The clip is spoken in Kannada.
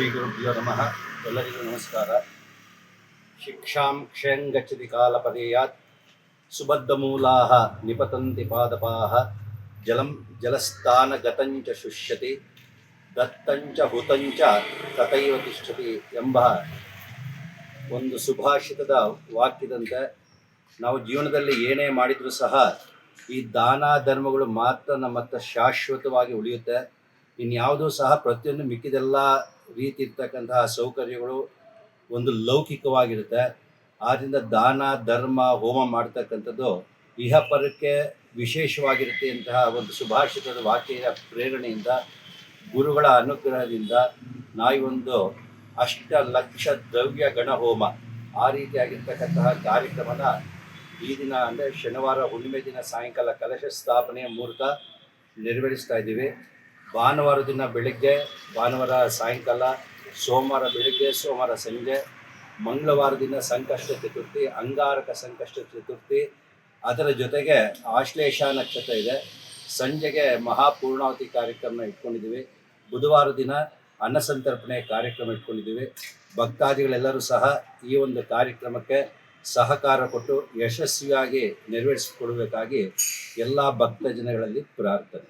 ಶ್ರೀ ಗುರುಭ್ಯೋ ನಮಃ. ಎಲ್ಲರಿಗೂ ನಮಸ್ಕಾರ. ಶಿಕ್ಷಾಂ ಕ್ಷಯಂ ಗಚ್ಚತಿ ಕಾಲಪದೇಯಾತ್ ಸುಬದ್ಧಮೂಲಾಹ ನಿಪತಂತಿ ಪಾದಪಾಹ ಜಲಂ ಜಲಸ್ಥಾನ ಗತಂಚ ಶುಷ್ಯತಿ ದತ್ತಂಚ ಹುತಂಚ ತಥೈವ ತಿಷ್ಠತಿ ಎಂಬ ಒಂದು ಸುಭಾಷಿತದ ವಾಕ್ಯದಂತೆ ನಾವು ಜೀವನದಲ್ಲಿ ಏನೇ ಮಾಡಿದರೂ ಸಹ ಈ ದಾನ ಧರ್ಮಗಳು ಮಾತ್ರ ನಮ್ಮ ಶಾಶ್ವತವಾಗಿ ಉಳಿಯುತ್ತೆ. ಇನ್ಯಾವುದೂ ಸಹ ಪ್ರತಿಯೊಂದು ಮಿಕ್ಕಿದೆಲ್ಲ ರೀತಿ ಇರ್ತಕ್ಕಂತಹ ಸೌಕರ್ಯಗಳು ಒಂದು ಲೌಕಿಕವಾಗಿರುತ್ತೆ. ಆದ್ದರಿಂದ ದಾನ, ಧರ್ಮ, ಹೋಮ ಮಾಡ್ತಕ್ಕಂಥದ್ದು ಇಹಪರಕ್ಕೆ ವಿಶೇಷವಾಗಿರುತ್ತೆ ಅಂತಹ ಒಂದು ಸುಭಾಷಿತದ ವಾಕ್ಯದ ಪ್ರೇರಣೆಯಿಂದ, ಗುರುಗಳ ಅನುಗ್ರಹದಿಂದ ನಾವೊಂದು ಅಷ್ಟ ಲಕ್ಷ ದ್ರವ್ಯ ಗಣ ಹೋಮ ಆ ರೀತಿಯಾಗಿರ್ತಕ್ಕಂತಹ ಕಾರ್ಯಕ್ರಮನ ಈ ದಿನ ಅಂದರೆ ಶನಿವಾರ ಹುಣ್ಣಿಮೆ ದಿನ ಸಾಯಂಕಾಲ ಕಲಶ ಸ್ಥಾಪನೆಯ ಮೂಲಕ ನೆರವೇರಿಸ್ತಾ ಇದ್ದೀವಿ. ಭಾನುವಾರ ದಿನ ಬೆಳಿಗ್ಗೆ, ಭಾನುವಾರ ಸಾಯಂಕಾಲ, ಸೋಮವಾರ ಬೆಳಿಗ್ಗೆ, ಸೋಮವಾರ ಸಂಜೆ, ಮಂಗಳವಾರ ದಿನ ಸಂಕಷ್ಟ ಚತುರ್ಥಿ, ಅಂಗಾರಕ ಸಂಕಷ್ಟ ಚತುರ್ಥಿ. ಅದರ ಜೊತೆಗೆ ಆಶ್ಲೇಷ ನಕ್ಷತ್ರ ಇದೆ. ಸಂಜೆಗೆ ಮಹಾಪೂರ್ಣಾವತಿ ಕಾರ್ಯಕ್ರಮ ಇಟ್ಕೊಂಡಿದ್ದೀವಿ. ಬುಧವಾರ ದಿನ ಅನ್ನಸಂತರ್ಪಣೆ ಕಾರ್ಯಕ್ರಮ ಇಟ್ಕೊಂಡಿದ್ದೀವಿ. ಭಕ್ತಾದಿಗಳೆಲ್ಲರೂ ಸಹ ಈ ಒಂದು ಕಾರ್ಯಕ್ರಮಕ್ಕೆ ಸಹಕಾರ ಕೊಟ್ಟು ಯಶಸ್ವಿಯಾಗಿ ನೆರವೇರಿಸಿಕೊಡಬೇಕಾಗಿ ಎಲ್ಲ ಭಕ್ತ ಜನಗಳಲ್ಲಿ ಪ್ರಾರ್ಥನೆ.